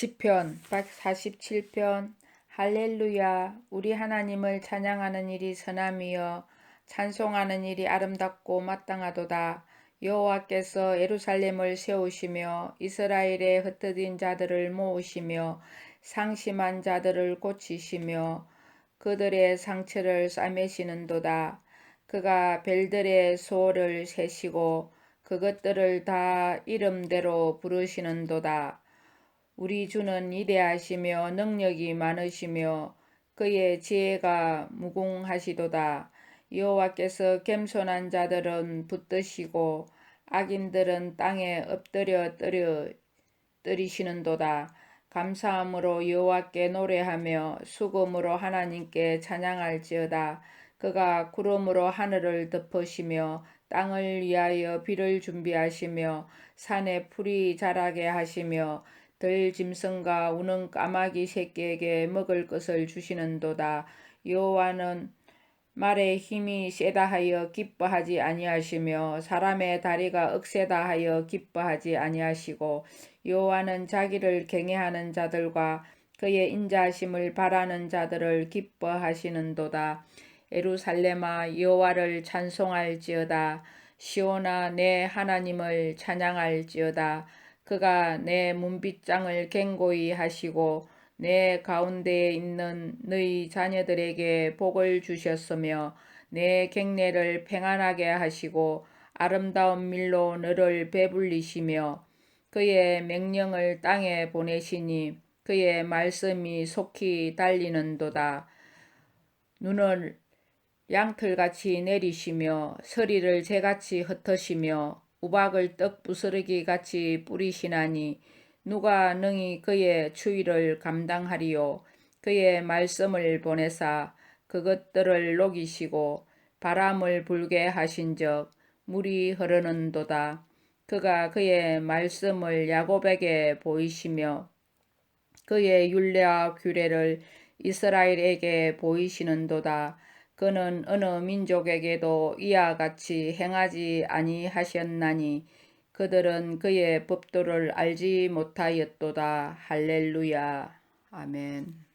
시편 147편 할렐루야 우리 하나님을 찬양하는 일이 선함이여 찬송하는 일이 아름답고 마땅하도다. 여호와께서 예루살렘을 세우시며 이스라엘의 흩어진 자들을 모으시며 상심한 자들을 고치시며 그들의 상처를 싸매시는도다. 그가 별들의 소를 세시고 그것들을 다 이름대로 부르시는도다 우리 주는 위대하시며 능력이 많으시며 그의 지혜가 무궁하시도다. 여호와께서 겸손한 자들은 붙드시고 악인들은 땅에 엎드려 뜨려 뜨리시는도다. 감사함으로 여호와께 노래하며 수금으로 하나님께 찬양할지어다. 그가 구름으로 하늘을 덮으시며 땅을 위하여 비를 준비하시며 산에 풀이 자라게 하시며 들 짐승과 우는 까마귀 새끼에게 먹을 것을 주시는도다. 여호와는 말의 힘이 세다 하여 기뻐하지 아니하시며 사람의 다리가 억세다 하여 기뻐하지 아니하시고 여호와는 자기를 경외하는 자들과 그의 인자심을 바라는 자들을 기뻐하시는도다. 에루살렘아 여호와를 찬송할지어다. 시온아 내 하나님을 찬양할지어다. 그가 내 문빗장을 갱고히 하시고 내 가운데에 있는 너희 자녀들에게 복을 주셨으며 내 갱례를 평안하게 하시고 아름다운 밀로 너를 배불리시며 그의 명령을 땅에 보내시니 그의 말씀이 속히 달리는도다. 눈을 양털같이 내리시며 서리를 재같이 흩으시며 우박을 떡 부스러기 같이 뿌리시나니 누가 능히 그의 추위를 감당하리요? 그의 말씀을 보내사 그것들을 녹이시고 바람을 불게 하신적 물이 흐르는도다. 그가 그의 말씀을 야곱에게 보이시며 그의 율례와 규례를 이스라엘에게 보이시는도다 그는 어느 민족에게도 이와 같이 행하지 아니하셨나니 그들은 그의 법도를 알지 못하였도다. 할렐루야. 아멘.